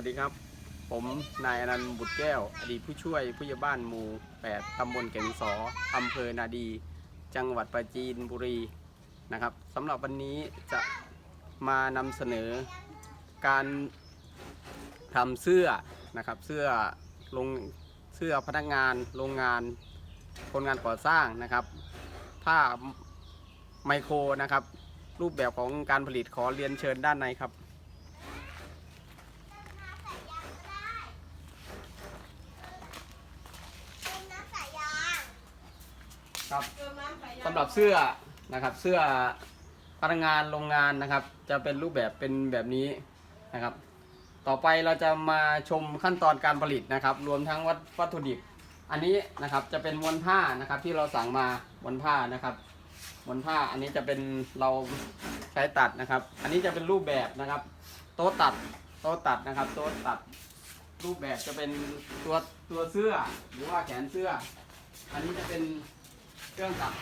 วัสดีครับ ผมนายอนันต์บุตรแก้ว อดีตผู้ช่วยผู้ใหญ่บ้านหมู่ 8 ตำบลแก่งสออำเภอนาดี จังหวัดปราจีนบุรีนะครับสำหรับวันนี้จะมานำเสนอการทำเสื้อนะครับเสื้อลงเสื้อพนักงานโรงงานคนงานก่อสร้างนะครับผ้าไมโครนะครับ รูปแบบของการผลิตขอเรียนเชิญด้านในครับ ครับสำหรับเสื้อนะครับเสื้อพนักงานโรงงานนะครับ จะเป็นรูปแบบเป็นแบบนี้นะครับ ต่อไปเราจะมาชมขั้นตอนการผลิตนะครับ รวมทั้งวัตวัตถุดิบ อันนี้นะครับจะเป็นม้วนผ้านะครับที่เราสั่งมาม้วนผ้านะครับม้วนผ้าอันนี้จะเป็นเราใช้ตัดนะครับ อันนี้จะเป็นรูปแบบนะครับ โต๊ะตัดโต๊ะตัดนะครับ โต๊ะตัดรูปแบบจะเป็นตัวตัวเสื้อหรือว่าแขนเสื้อ อันนี้จะเป็น เครื่องตัด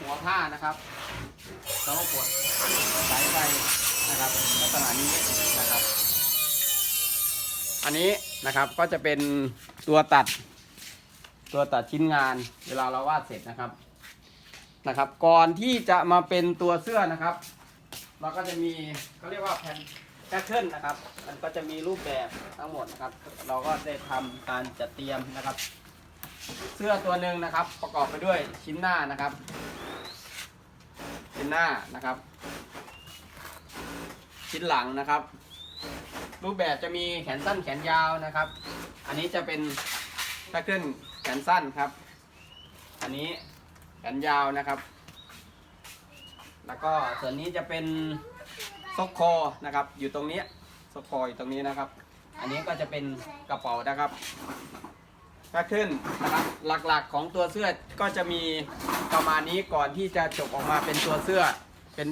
หัวผ้านะครับแล้วก็กดสายไฟนะครับลักษณะนี้นะครับ อันนี้นะครับก็จะเป็นตัวตัด ตัวตัดชิ้นงาน เวลาเราวาดเสร็จนะครับนะครับ ก่อนที่จะมาเป็นตัวเสื้อนะครับ เราก็จะมีเขาเรียกว่าแผ่นแพทเทิร์นนะครับ มันก็จะมีรูปแบบทั้งหมดนะครับ เราก็ได้ทำการจัดเตรียมนะครับ เสื้อตัวหนึ่งนะครับ ประกอบไปด้วยชิ้นหน้านะครับ ชิ้นหน้านะครับ ชิ้นหลังนะครับ รูปแบบจะมีแขนสั้นแขนยาวนะครับ อันนี้จะเป็นแพทเทิร์นแขนสั้นครับ อันนี้แขนยาวนะครับ แล้วก็ส่วนนี้จะเป็นซกคอนะครับ อยู่ตรงนี้ซกคออยู่ตรงนี้นะครับ อันนี้ก็จะเป็นกระเป๋านะครับ แพทเทิร์นนะครับหลักๆของตัวเสื้อก็จะมีประมาณนี้ก่อนที่จะจบออกมาเป็นตัวเสื้อเป็น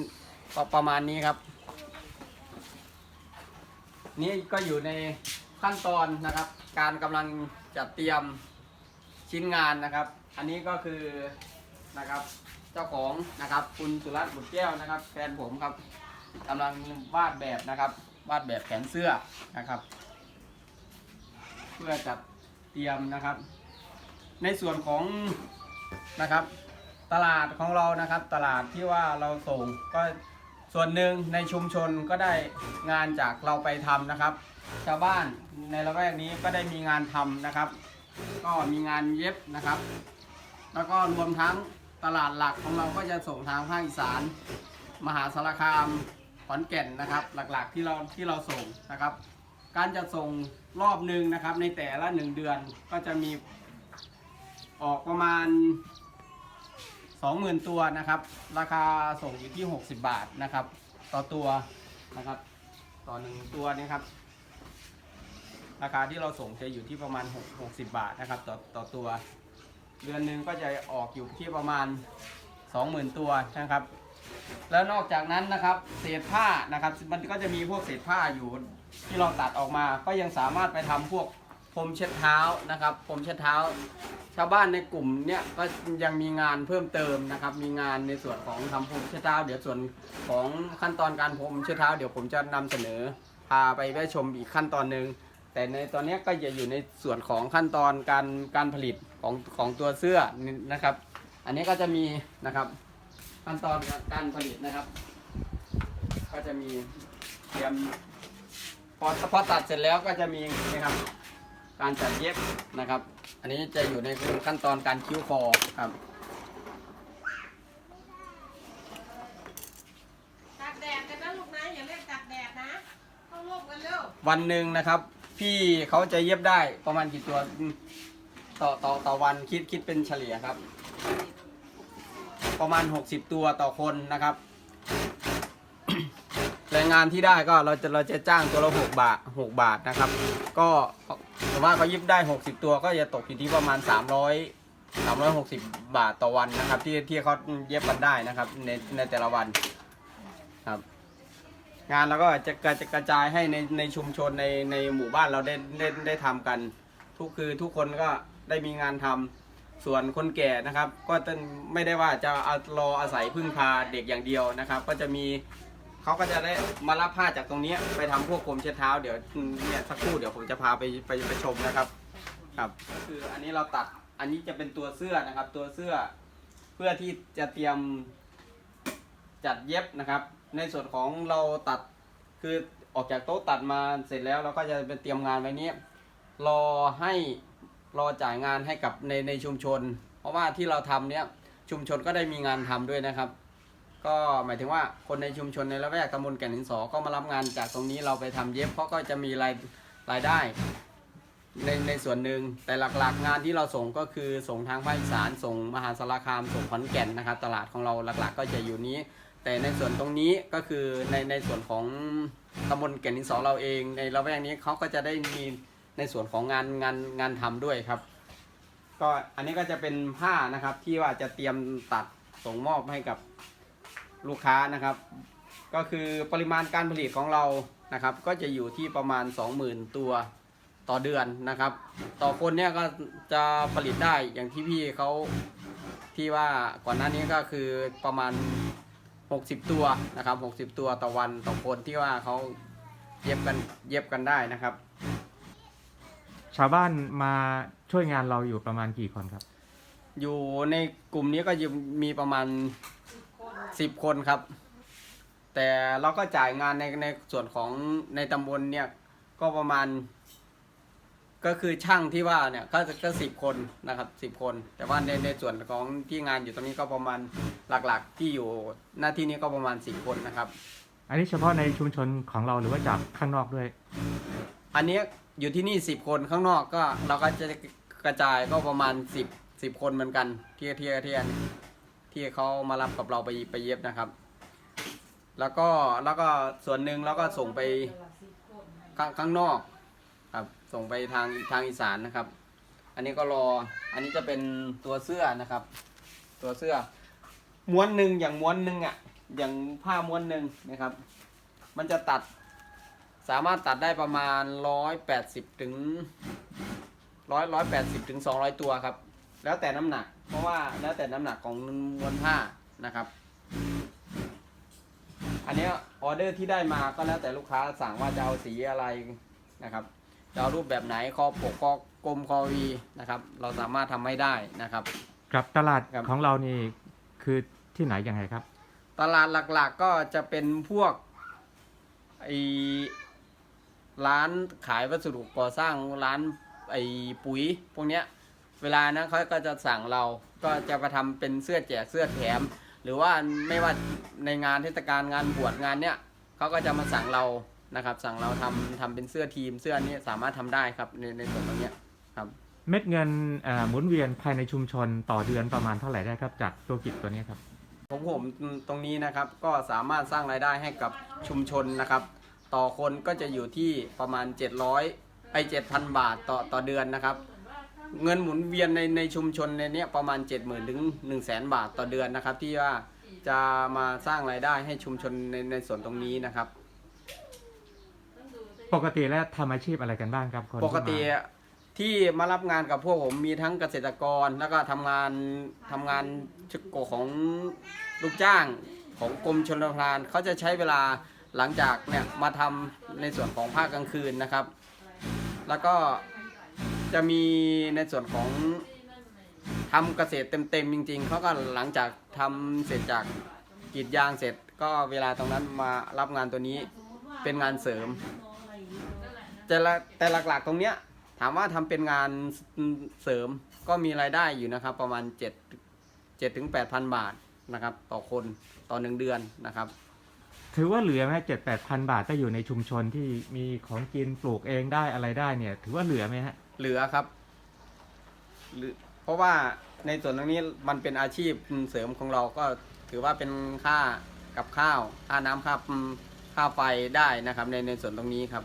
ประมาณนี้ครับ นี่ก็อยู่ในขั้นตอนนะครับ การกำลังจัดเตรียมชิ้นงานนะครับ อันนี้ก็คือนะครับเจ้าของนะครับ คุณสุรัตน์บุตรแก้วนะครับแฟนผมครับกำลังวาดแบบนะครับ วาดแบบแขนเสื้อนะครับ เพื่อจัด ตรียมนะครับ ในส่วนของนะครับ ตลาดของเรานะครับ ตลาดที่ว่าเราส่งก็ส่วนหนึ่งในชุมชนก็ได้งานจากเราไปทำนะครับ ชาวบ้านในละแวกนี้ก็ได้มีงานทำนะครับ ก็มีงานเย็บนะครับ แล้วก็รวมทั้งตลาดหลักของเราก็จะส่งทางภาคอีสาน มหาสารคามขอนแก่นนะครับ หลักๆที่เราที่เราส่งนะครับ การจะส่ง รอบหนึ่งนะครับ ในแต่ละหนึ่งเดือนก็จะมีออกประมาณ 20,000 ตัวนะครับ ราคาส่งอยู่ที่ 60 บาทนะครับ ต่อตัวนะครับ ต่อหนึ่งตัวนะครับ ราคาที่เราส่งจะอยู่ที่ประมาณ 60 บาทนะครับ ต่อต่อตัว เดือนหนึ่งก็จะออกอยู่ที่ประมาณ 20,000 ตัวนะครับ แล้วนอกจากนั้นนะครับเศษผ้านะครับ มันก็จะมีพวกเศษผ้าอยู่ที่เราตัดออกมา ก็ยังสามารถไปทำพวกพรมเช็ดเท้านะครับพรมเช็ดเท้า ชาวบ้านในกลุ่มเนี่ยก็ยังมีงานเพิ่มเติมนะครับ มีงานในส่วนของทำพรมเช็ดเท้า เดี๋ยวส่วนของขั้นตอนการพรมเช็ดเท้า เดี๋ยวผมจะนำเสนอพาไปได้ชมอีกขั้นตอนหนึ่งแต่ในตอนนี้ก็จะอยู่ในส่วนของขั้นตอนการการผลิตของของตัวเสื้อนะครับ อันนี้ก็จะมีนะครับ ขั้นตอนการผลิตนะครับ ก็จะมีเตรียมพอพอตัดเสร็จแล้วก็จะมีนะครับ การจัดเย็บนะครับ อันนี้จะอยู่ในขั้นตอนการคิ้วคอครับตากแดดกันนะลูกนะอย่าเล่นตากแดดนะต้องลบกันเร็ววันหนึ่งนะครับ พี่เขาจะเย็บได้ประมาณกี่ตัวอืมต่อต่อต่อวันคิดคิดเป็นเฉลี่ยครับ ประมาณ 60 ตัวต่อคนนะครับ แรงงานที่ได้ก็เราจะเราจะจ้างตัวละ6บาท 6 บาทนะครับ ก็แต่ว่าเขาย็บได้ 60 ตัวก็จะตกอยู่ที่ประมาณ 300 360 บาทต่อวันนะครับ ที่ที่เขาเย็บกันได้นะครับในในแต่ละวันครับ งานเราก็จะกระจะกระจายให้ในในชุมชนในในหมู่บ้านเราได้ได้ได้ทำกัน ทุกคือทุกคนก็ได้มีงานทำ ส่วนคนแก่นะครับ ก็ต้องไม่ได้ว่าจะเอารออาศัยพึ่งพาเด็กอย่างเดียวนะครับ ก็จะมีเขาก็จะได้มารับผ้าจากตรงนี้ไปทำพวกกลมเช็ดเท้าเดี๋ยวเนี่ยสักครู่เดี๋ยวผมจะพาไปไปไปชมนะครับครับก็คืออันนี้เราตัดอันนี้จะเป็นตัวเสื้อนะครับ ตัวเสื้อเพื่อที่จะเตรียมจัดเย็บนะครับ ในส่วนของเราตัดคือออกจากโต๊ะตัดมาเสร็จแล้วเราก็จะไปเตรียมงานไว้นี้รอให้ รอจ่ายงานให้กับในในชุมชน เพราะว่าที่เราทำเนี้ยชุมชนก็ได้มีงานทำด้วยนะครับ ก็หมายถึงว่าคนในชุมชนในละแวกตำบลแก่นหินสอก็มารับงานจากตรงนี้เราไปทำเย็บเพราะก็จะมีรายรายได้ในในส่วนหนึ่งแต่หลักๆ งานที่เราส่งก็คือส่งทางภาคอีสานส่งมหาสารคามส่งขอนแก่นนะครับ ตลาดของเราหลักๆ ก็จะอยู่นี้ แต่ในส่วนตรงนี้ก็คือในในส่วนของตำบลแก่นดินสอเราเอง ในละแวกนี้เขาก็จะได้มี ในส่วนของงานงานงานทำด้วยครับ ก็อันนี้ก็จะเป็นผ้านะครับที่ว่าจะเตรียมตัดส่งมอบให้กับลูกค้านะครับ ก็คือปริมาณการผลิตของเรานะครับ ก็จะอยู่ที่ประมาณ 20,000 ตัวต่อเดือนนะครับ ต่อคนเนี่ยก็จะผลิตได้อย่างที่พี่เขาที่ว่าก่อนหน้านี้ก็คือประมาณ 60 ตัวนะครับ 60 ตัวต่อวันต่อคนที่ว่าเขาเย็บกันเย็บกันได้นะครับ ชาวบ้านมาช่วยงานเราอยู่ประมาณกี่คนครับ อยู่ในกลุ่มนี้ก็จะมีประมาณ10คนครับ แต่เราก็จ่ายงานในในส่วนของในตำบลเนี่ยก็ประมาณ ก็คือช่างที่ว่าเนี่ยก็ก็สิบคนนะครับสิบคน แต่ว่าในในส่วนของที่งานอยู่ตรงนี้ก็ประมาณหลักๆ ที่อยู่หน้าที่นี้ก็ประมาณสิบคนนะครับ อันนี้เฉพาะในชุมชนของเราหรือว่าจากข้างนอกด้วย อันนี้อยู่ที่นี่สิบคนข้างนอกก็เราก็จะกระจายก็ประมาณสิบสิบคนเหมือนกันเที่ที่ที่ที่เขามารับกับเราไปไปเย็บนะครับ แล้วก็แล้วก็ส่วนหนึ่งแล้วก็ส่งไปข้างข้างนอกครับส่งไปทางทางอีสานนะครับ อันนี้ก็รออันนี้จะเป็นตัวเสื้อนะครับ ตัวเสื้อ ม้วนหนึ่งอย่างม้วนหนึ่งอะ อย่างผ้าม้วนหนึ่งนะครับ มันจะตัด สามารถตัดได้ประมาณร้อยแปดสิบถึงร้อยร้อยแปดสิบถึงสองร้อยตัวครับ แล้วแต่น้ำหนัก เพราะว่าแล้วแต่น้ำหนักของมวลผ้านะครับ อันเนี้ยออเดอร์ที่ได้มาก็แล้วแต่ลูกค้าสั่งว่าจะเอาสีอะไรนะครับ จะเอารูปแบบไหนคอปกคอกลมคอวีนะครับ เราสามารถทำให้ได้นะครับกับตลาดครับ ของเรานี่คือที่ไหนยังไงครับ ตลาดหลักๆก็จะเป็นพวกไอ ร้านขายวัสดุก่อสร้างร้านไอปุ๋ยพวกเนี้ยเวลานะเขาก็จะสั่งเราก็จะมาทำเป็นเสื้อแจกเสื้อแถม หรือว่าไม่ว่าในงานเทศกาลงานบวชงานเนี้ยเขาก็จะมาสั่งเรานะครับ สั่งเราทำทำเป็นเสื้อทีมเสื้อนี้สามารถทำได้ครับในในส่วนตรงเนี้ยครับเม็ดเงินเอ่อหมุนเวียนภายในชุมชนต่อเดือนประมาณเท่าไหร่ได้ครับจากธุรกิจตัวนี้ครับของผมตรงนี้นะครับก็สามารถสร้างรายได้ให้กับชุมชนนะครับ ต่อคนก็จะอยู่ที่ประมาณ 700ไอ7,000 บาทต่อต่อเดือนนะครับ เงินหมุนเวียนในในชุมชนในเนี้ยประมาณ 70,000ถึง1 0 0 0 0แบาทต่อเดือนนะครับ ที่ว่าจะมาสร้างรายได้ให้ชุมชนในในส่วนตรงนี้นะครับ ปกติแล้วทำอาชีพอะไรกันบ้างครับคนปกติที่มาที่มารับงานกับพวกผมมีทั้งเกษตรกรแล้วก็ทำงานทำงานชุดโกของลูกจ้างของกรมชลประทานเขาจะใช้เวลา หลังจากเนี่ยมาทำในส่วนของภาคกลางคืนนะครับ แล้วก็จะมีในส่วนของทำเกษตรเต็มๆจริง ๆเขาก็หลังจากทำเสร็จจากกรีดยางเสร็จ ก็เวลาตรงนั้นมารับงานตัวนี้เป็นงานเสริม แต่ละแต่หลักๆตรงเนี้ยถามว่าทำเป็นงานเสริมก็มีรายได้อยู่นะครับ ประมาณ7 7ถึง8,000 บาทนะครับ ต่อคนต่อหนึ่งเดือนนะครับ ถือว่าเหลือไหมเจ็ดแปดพันบาทถ้าอยู่ในชุมชนที่มีของกินปลูกเองได้อะไรได้เนี่ย ถือว่าเหลือไหมฮะ เหลือครับหรือเพราะว่าในส่วนตรงนี้มันเป็นอาชีพเสริมของเราก็ถือว่าเป็นค่ากับข้าวค่าน้ำค่าค่าไฟได้นะครับ ในในส่วนตรงนี้ครับ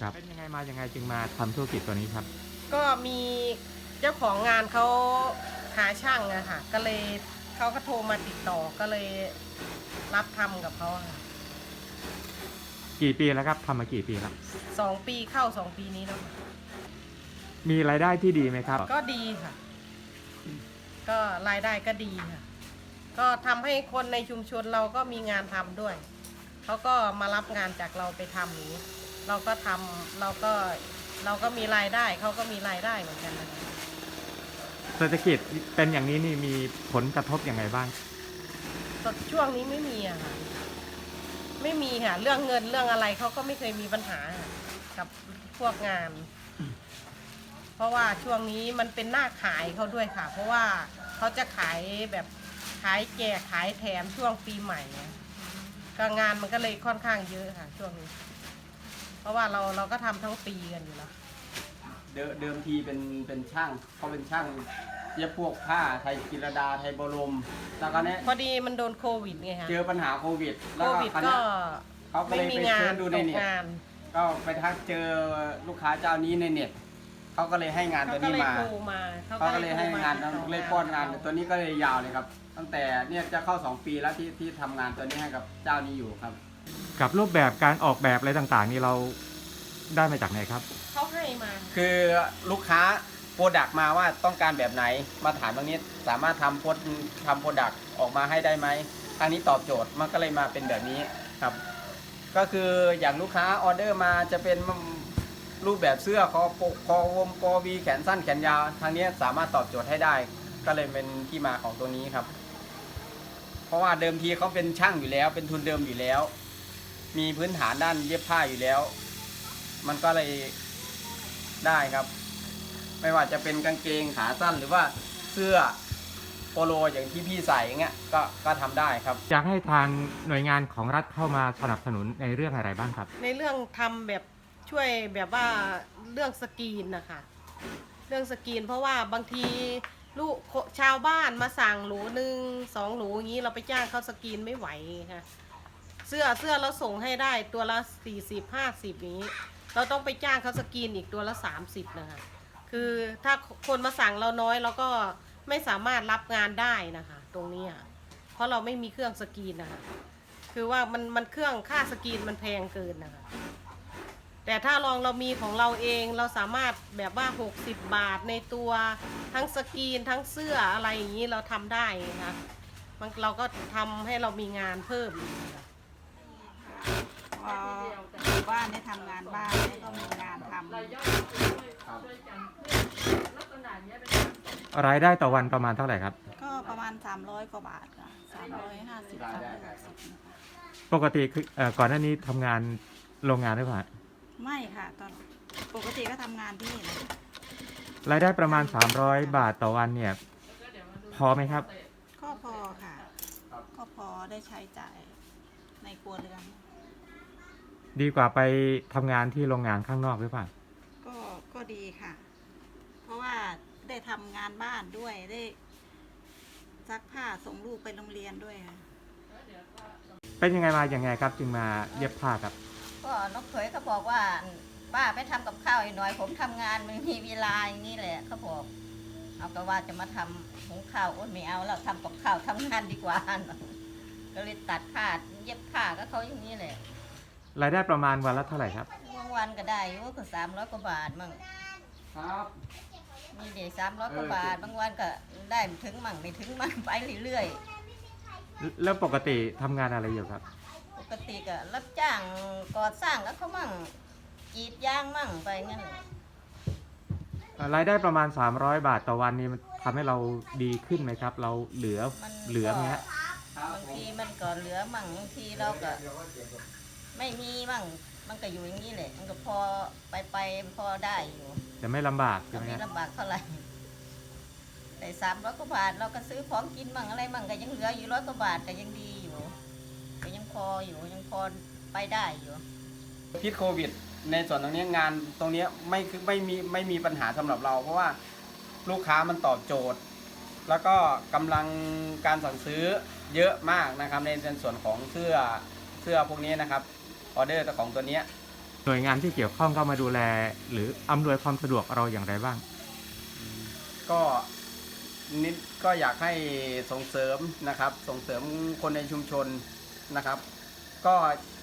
ครับ เป็นยังไงมายังไงจึงมาทำธุรกิจตัวนี้ครับ ก็มีเจ้าของงานเขาหาช่างอะค่ะ ก็เลยเขาก็โทรมาติดต่อก็เลยรับทำกับเขาอะค่ะ กี่ปีแล้วครับทำมากี่ปีแล้วสองปีเข้าสองปีนี้แล้วค่ะมีรายได้ที่ดีไหมครับ ก็ดีค่ะ ก็รายได้ก็ดีค่ะ ก็ทำให้คนในชุมชนเราก็มีงานทำด้วยเขาก็มารับงานจากเราไปทำอย่างนี้ เราก็ทำเราก็เราก็มีรายได้เขาก็มีรายได้เหมือนกันนะคะ เศรษฐกิจเป็นอย่างนี้นี่มีผลกระทบยังไงบ้างตอนช่วงนี้ไม่มีอะค่ะ ไม่มีค่ะ เรื่องเงินเรื่องอะไรเขาก็ไม่เคยมีปัญหากับพวกงาน เพราะว่าช่วงนี้มันเป็นหน้าขายเขาด้วยค่ะ เพราะว่าเขาจะขายแบบขายแจกขายแถมช่วงปีใหม่ก็งานมันก็เลยค่อนข้างเยอะค่ะ ช่วงนี้ เพราะว่าเราเราก็ทำทั้งปีกันอยู่แล้ว เดิเดิมทีเป็นเป็นช่างเขาเป็นช่าง เย็บพวกผ้าไทยกิรดาไทยบรมแล้วก็เนี้ยพอดีมันโดนโควิดไงคะเจอปัญหาโควิด โคแล้วก็วิดคราวก็เนี้ยเขาก็ไม่เลยมีไปงาเสินร์ชดูตในกเน็ตงานก็ไปทักเจอลูกค้าเจ้านี้ในเน็ตเขาก็เลยให้งานเขาตัวก็นี้เลยมา โทรมาเขาเขาก็เลยให้งานโทรมติดต่อเลยป้อนงานตัวนี้ก็เลยยาวเลยครับ ตั้งแต่เนี่ยจะเข้า 2 ปีแล้วที่ที่ทำงานตัวนี้ให้กับเจ้านี้อยู่ครับ กับรูปแบบการออกแบบอะไรต่างๆ นี่เราได้มาจากไหนครับ เขาให้มา คือลูกค้า โปรดักมาว่าต้องการแบบไหนมาถามตรงนี้สามารถทำโปรทำโปรดักออกมาให้ได้ไหมทางนี้ตอบโจทย์มันก็เลยมาเป็นแบบนี้ครับ ก็คืออย่างลูกค้าออเดอร์มาจะเป็นรูปแบบเสื้อคอปกคอวมคอวีแขนสั้นแขนยาวทางนี้สามารถตอบโจทย์ให้ได้ ก็เลยเป็นที่มาของตัวนี้ครับ เพราะว่าเดิมทีเขาเป็นช่างอยู่แล้ว เป็นทุนเดิมอยู่แล้ว มีพื้นฐานด้านเย็บผ้าอยู่แล้ว มันก็เลยได้ครับ ไม่ว่าจะเป็นกางเกงขาสั้นหรือว่าเสื้อโปโลอย่างที่พี่ใส่อย่างเงี้ยก็ก็ทำได้ครับ อยากให้ทางหน่วยงานของรัฐเข้ามาสนับสนุนในเรื่องอะไรบ้างครับ ในเรื่องทำแบบช่วยแบบว่าเรื่องสกรีนนะคะเรื่องสกรีนเพราะว่าบางทีลูกชาวบ้านมาสั่งหลูหนึ่งสองหลูอย่างนี้เราไปจ้างเขาสกรีนไม่ไหวค่ะเสื้อเสื้อเราส่งให้ได้ตัวละสี่สิบห้าสิบนี้ เราต้องไปจ้างเขาสกรีนอีกตัวละสามสิบนะคะ คือถ้าคนมาสั่งเราน้อยเราก็ไม่สามารถรับงานได้นะคะ ตรงนี้อะเพราะเราไม่มีเครื่องสกรีนนะคะ คือว่ามันมันเครื่องค่าสกรีนมันแพงเกินนะคะ แต่ถ้าลองเรามีของเราเองเราสามารถแบบว่า 60 บาทในตัวทั้งสกรีนทั้งเสื้ออะไรอย่างนี้เราทำได้นะคะมันเราก็ทำให้เรามีงานเพิ่มอีกนะคะ พออยู่บ้านได้ทำงานบ้านแล้วก็มีงานทำรายได้ต่อวันประมาณเท่าไหร่ครับ ก็ประมาณ 300 กว่าบาทค่ะ350 360ปกติคือเอ่อก่อนหน้านี้ทำงานโรงงานหรือเปล่าไม่ค่ะตอนปกติก็ทำงานที่นี่นะรายได้ประมาณ 300 บาทต่อวันเนี่ย พอไหมครับ ก็พอค่ะ ก็พอได้ใช้จ่ายในครัวเรือน ดีกว่าไปทำงานที่โรงงานข้างนอกหรือเปล่า ก็ก็ดีค่ะ เพราะว่าได้ทำงานบ้านด้วยได้ซักผ้าส่งลูกไปโรงเรียนด้วยค่ะ เป็นยังไงมาอย่างไงครับ จึงมาเย็บผ้าครับ ก็น้องเขยเขาบอกว่าป้าไปทำกับข้าวอีกหน่อย ผมทำงานไม่มีเวลาอย่างนี้แหละเขาบอก เอาก็ว่าจะมาทำหุงข้าวโอ้ยไม่เอาแล้วทำกับข้าวทำงานดีกว่า ก็เลยตัดผ้าเย็บผ้าก็เขาอย่างนี้แหละ รายได้ประมาณวันละเท่าไหร่ครับ บางวันก็ได้อยู่ก็สามร้อยกว่าบาทมั่งครับมีเด็กสามร้อยกว่าบาท บางวันก็ได้ไม่ถึงมั่งไม่ถึงมั่งไปเรื่อยแล้วปกติทำงานอะไรอยู่ครับ ๆ ปกติก็รับจ้างก่อสร้างก็เขามั่งกรีดยางมั่งไปงั้นแหละรายได้ประมาณ 300 บาทต่อวันนี้มันทำให้เราดีขึ้นไหมครับ เราเหลือมันเหลือไหมฮะครับบางทีมันก็เหลือมั่งบางทีเราก็ ไม่มีมั่งมันก็อยู่อย่างนี้แหละ มันก็พอไปไปพอได้อยู่แต่ไม่ลำบากก็ใช่ไหมไม่ฮะลำบากเท่าไหร่แต่สามร้อยกว่าบาทเราก็ซื้อของกินมั่งอะไรมั่งก็ยังเหลืออยู่ร้อยกว่าบาทก็ยังดีอยู่ก็ยังพออยู่ยังพอไปได้อยู่ พิษโควิด ในส่วนตรงนี้งานตรงนี้ไม่คือไม่มีไม่มีปัญหาสำหรับเรา เพราะว่าลูกค้ามันตอบโจทย์ แล้วก็กำลังการสั่งซื้อเยอะมากนะครับในในส่วนของเสื้อเสื้อพวกนี้นะครับ ออเดอร์ของตัวเนี้ยหน่วยงานที่เกี่ยวข้องเข้ามาดูแล หรืออำนวยความสะดวกเราอย่างไรบ้าง ก็นิดก็อยากให้ส่งเสริมนะครับ ส่งเสริมคนในชุมชนนะครับ ก็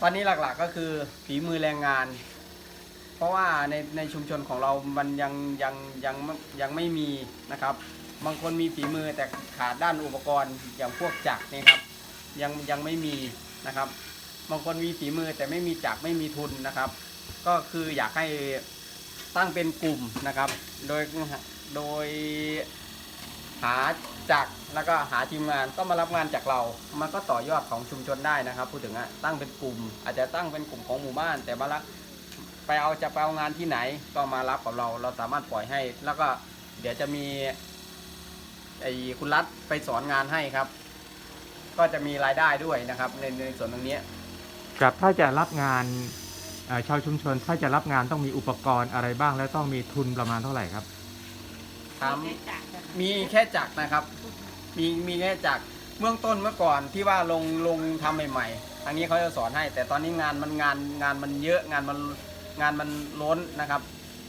ตอนนี้หลักๆก็คือฝีมือแรงงาน เพราะว่าในในชุมชนของเรามันยังยังยังยังไม่มีนะครับ บางคนมีฝีมือแต่ขาดด้านอุปกรณ์อย่างพวกจักรเนี่ยครับยังยังไม่มีนะครับม บางคนมีฝีมือแต่ไม่มีจักรไม่มีทุนนะครับ ก็คืออยากให้ตั้งเป็นกลุ่มนะครับ โดยโดยหาจักรแล้วก็หาทีมงานก็มารับงานจากเรา มันก็ต่อยอดของชุมชนได้นะครับ พูดถึงอะตั้งเป็นกลุ่ม อาจจะตั้งเป็นกลุ่มของหมู่บ้าน แต่มาละไปเอาจะไปเอางานที่ไหนก็มารับกับเรา เราสามารถปล่อยให้ แล้วก็เดี๋ยวจะมีไอ้คุณรัฐไปสอนงานให้ครับ ก็จะมีรายได้ด้วยนะครับในในส่วนตรงนี้ ครับถ้าจะรับงานเอ่อชาวชุมชนถ้าจะรับงานต้องมีอุปกรณ์อะไรบ้าง และต้องมีทุนประมาณเท่าไหร่ครับถามมีแค่จักรนะครับ มีมีแค่จักรเบื้องต้นเมื่อก่อนที่ว่าลงลงทำใหม่ๆทางนี้เขาจะสอนให้ แต่ตอนนี้งานมันงานงานมันเยอะงานมันงานมันล้นนะครับ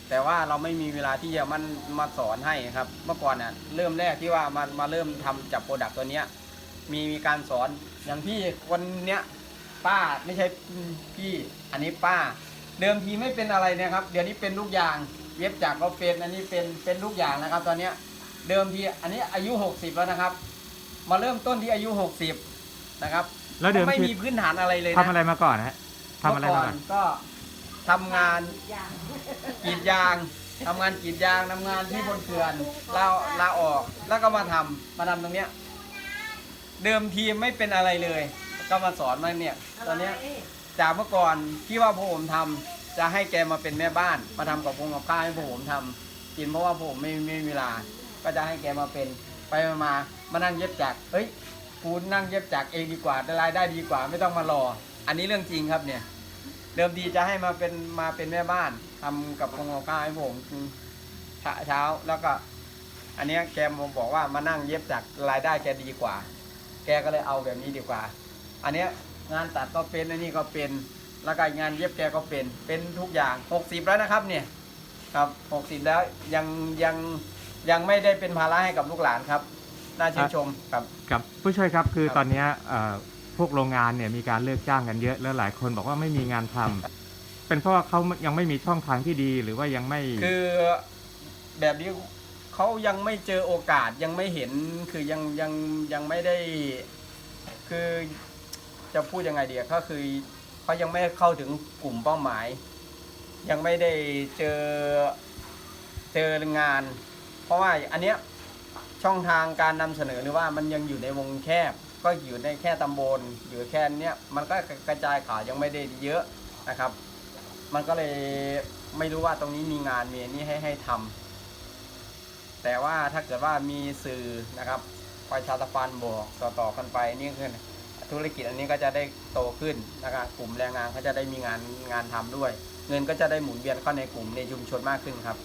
แต่ว่าเราไม่มีเวลาที่จะมันมาสอนให้ครับ เมื่อก่อนเนี่ยเริ่มแรกที่ว่ามามาเริ่มทำจับโปรดักต์ตัวเนี้ยมีมีการสอนอย่างพี่คนเนี้ย ป้าไม่ใช่พี่ อันนี้ป้า เดิมทีไม่เป็นอะไรเนะครับ เดี๋ยวนี้เป็นลูกยางเย็บจากก็เป็นอันนี้เป็นเป็นลูกยางนะครับ ตอนเนี้ยเดิมทีอันนี้อายุ 60 แล้วนะครับ มาเริ่มต้นที่อายุ 60 นะครับแล้วเดิมไม่ทีมีพื้นฐานอะไรเลยนะ ทำอะไรมาก่อนฮะทำอะไรมาก่อนเก็ทำงานกรีดยางทำงานกรีดยางทำงานที่บนเขื่อนลาลาออกแล้วก็มาทำมาทำตรงเนี้ย เดิมทีไม่เป็นอะไรเลย ก็มาสอนมาเนี่ย ตอนเนี้ยจากเมื่อก่อนที่ว่าพวกผมทำจะให้แกมาเป็นแม่บ้าน มาทำกับพงกับข้าวให้พวกผมทำกินเพราะว่าพวกผมไม่ไม่มีเวลา ก็จะให้แกมาเป็นไปมามามานั่งเย็บจักรเฮ้ยกูนั่งเย็บจักรเองดีกว่าได้รายได้ดีกว่าไม่ต้องมารอ อันนี้เรื่องจริงครับเนี่ย เดิมทีจะให้มาเป็นมาเป็นแม่บ้านทำกับพงกับข้าวให้ผมกินเช้าเช้าแล้วก็ อันเนี้ยแกมาบอกว่ามานั่งเย็บจักรรายได้แกดีกว่า แกก็เลยเอาแบบนี้ดีกว่า อันเนี้ยงานตัดก็เป็นอันนี้ก็เป็น แล้วก็งานเย็บแกก็เป็น เป็นทุกอย่าง 60 แล้วนะครับเนี่ยครับ 60 แล้วยังยังยังไม่ได้เป็นภาระให้กับลูกหลานครับ น่าชื่นชมครับกับผู้ช่วยครับคือครับตอนเนี้ยเอ่อพวกโรงงานเนี่ยมีการเลิกจ้างกันเยอะแล้วหลายคนบอกว่าไม่มีงานทำเป็นเพราะว่าเขายังไม่มีช่องทางที่ดีหรือว่ายังไม่คือแบบนี้เขายังไม่เจอโอกาสยังไม่เห็นคือยังยังยังไม่ได้ คือ จะพูดยังไงเดีอะก็คือเขายังไม่เข้าถึงกลุ่มเป้าหมาย ยังไม่ได้เจอเจองาน เพราะว่าอันเนี้ยช่องทางการนำเสนอหรือว่ามันยังอยู่ในวงแคบ ก็อยู่ในแค่ตำบลอยู่แค่เนี้ยมันก็กระจายข่าวยังไม่ได้เยอะนะครับ มันก็เลยไม่รู้ว่าตรงนี้มีงานมีอันนี้ให้ให้ทำแต่ว่าถ้าเกิดว่ามีสื่อนะครับประชาสัมพันธ์บอกต่อๆกันไปนี่คือ ธุรกิจอันนี้ก็จะได้โตขึ้นนะครับกลุ่มแรงงานเขาจะได้มีงานงานทำด้วย เงินก็จะได้หมุนเวียนเข้าในกลุ่มในชุมชนมากขึ้นครับ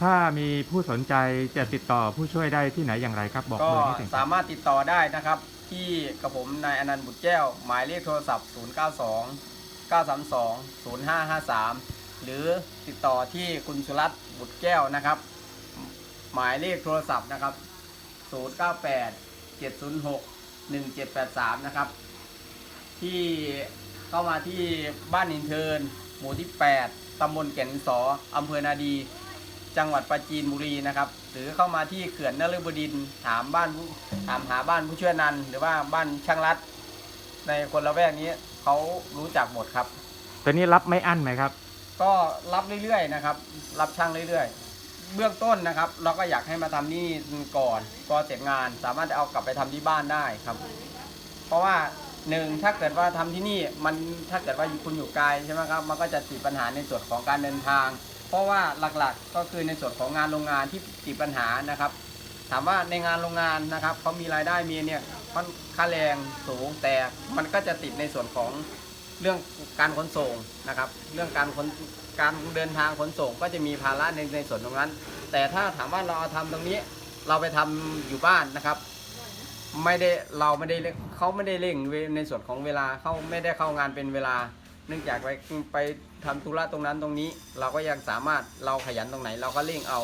ถ้ามีผู้สนใจจะติดต่อผู้ช่วยได้ที่ไหนอย่างไรครับบอกก็เบอร์นิดหนึ่งคสารับมารถติดต่อได้นะครับ ที่กับผมนายอนันต์บุตรแก้ว หมายเลขโทรศัพท์ 092 932 0553 หรือติดต่อที่คุณสุรัตน์บุตรแก้วนะครับ หมายเลขโทรศัพท์นะครับ 098 706 1783 นะครับ ที่เข้ามาที่บ้านอินเทิร์นหมู่ที่ 8 ตำบลแก่นสออำเภอนาดี จังหวัดปราจีนบุรีนะครับ หรือเข้ามาที่เขื่อนนฤบดินทร์ถามบ้านผู้ถามหาบ้านผู้ช่วยนัน หรือว่าบ้านช่างรัด ในคนละแวกนี้เขารู้จักหมดครับตอนนี้รับไม่อั้นไหมครับ ก็รับเรื่อยๆนะครับ รับช่างเรื่อยๆ เบื้องต้นนะครับ เราก็อยากให้มาทำนี่ก่อนพอเสร็จงานสามารถเอากลับไปทำที่บ้านได้ครับ เพราะว่าหนึ่งถ้าเกิดว่าทำที่นี่มันถ้าเกิดว่าคุณอยู่ไกลใช่ไหมครับมันก็จะติดปัญหาในส่วนของการเดินทาง เพราะว่าหลักๆก็คือในส่วนของงานโรงงานที่ติดปัญหานะครับ ถามว่าในงานโรงงานนะครับเขามีรายได้มีเนี่ยมันค่าแรงสูงแต่มันก็จะติดในส่วนของเรื่องการขนส่งนะครับ เรื่องการขน การเดินทางขนส่งก็จะมีภาระในในส่วนตรงนั้น แต่ถ้าถามว่าเราเอาทำตรงนี้ เราไปทำอยู่บ้านนะครับ ไม่ได้เราไม่ได้เขาไม่ได้เร่งในส่วนของเวลาเขาไม่ได้เข้างานเป็นเวลา เนื่องจากไปไปทำธุระตรงนั้นตรงนี้ เราก็ยังสามารถเราขยันตรงไหน เราก็เร่งเอา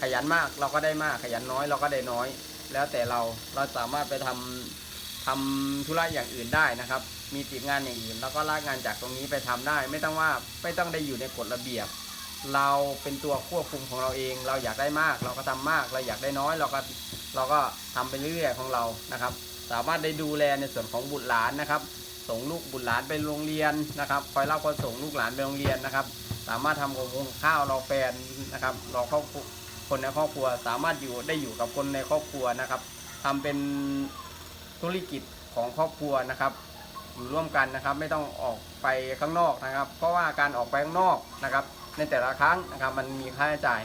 ขยันมากเราก็ได้มากขยันน้อยเราก็ได้น้อย แล้วแต่เราเราสามารถไปทำ ทำธุระอย่างอื่นได้นะครับ มีติดงานอย่างอื่นเราก็ลากงานจากตรงนี้ไปทำได้ ไม่ต้องว่าไม่ต้องได้อยู่ในกฎระเบียบ เราเป็นตัวควบคุมของเราเอง เราอยากได้มาก เราก็ทำมาก เราอยากได้น้อย เราก็เราก็ทำไปเรื่อยๆของเรานะครับ สามารถได้ดูแลในส่วนของบุตรหลานนะครับ ส่งลูกบุตรหลานไปโรงเรียนนะครับ คอยรับคอยส่งลูกหลานไปโรงเรียนนะครับ สามารถทำกับข้าวรอแฟนนะครับรอครอบครัวคนในครอบครัว สามารถอยู่ได้อยู่กับคนในครอบครัวนะครับทำเป็น ธุรกิจของครอบครัวนะครับ อยู่ร่วมกันนะครับไม่ต้องออกไปข้างนอกนะครับ เพราะว่าการออกไปข้างนอกนะครับ ในแต่ละครั้งนะครับ มันมีค่าใช้จ่าย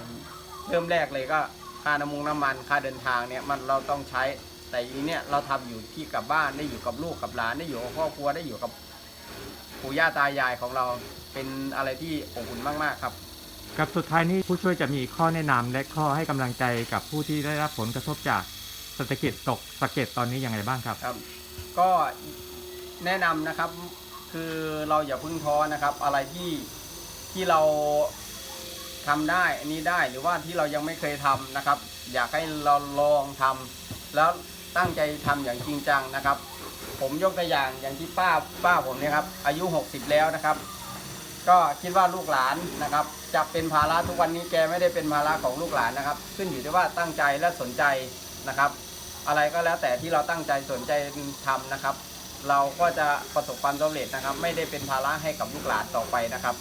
เริ่มแรกเลยก็ค่าน้ำมูกน้ำมันค่าเดินทางเนี่ยมันเราต้องใช้แต่อีเนี่ยเราทำอยู่ที่กับบ้านได้อยู่กับลูกกับหลานได้อยู่กับครอบครัวได้อยู่กับปู่ย่าตายายของเราเป็นอะไรที่อบอุ่นมากๆครับกับสุดท้ายนี้ผู้ช่วยจะมีข้อแนะนำและข้อให้กำลังใจกับผู้ที่ได้รับผลกระทบจาก เศรษฐกิจตกสะเก็ดตอนนี้ยังไงบ้างครับ ครับ ก็แนะนำนะครับ คือเราอย่าพึ่งท้อนะครับ อะไรที่ที่เราทำได้อันนี้ได้หรือว่าที่เรายังไม่เคยทำนะครับ อยากให้เราลองทำแล้วตั้งใจทำอย่างจริงจังนะครับ ผมยกตัวอย่างอย่างที่ป้าป้าผมเนี่ยครับ อายุ 60 แล้วนะครับ ก็คิดว่าลูกหลานนะครับ จะเป็นภาระทุกวันนี้แกไม่ได้เป็นภาระของลูกหลานนะครับ ขึ้นอยู่ที่ว่าตั้งใจและสนใจ นะครับ อะไรก็แล้วแต่ที่เราตั้งใจสนใจทำนะครับ เราก็จะประสบความสำเร็จนะครับ ไม่ได้เป็นภาระให้กับลูกหลานต่อไปนะครับ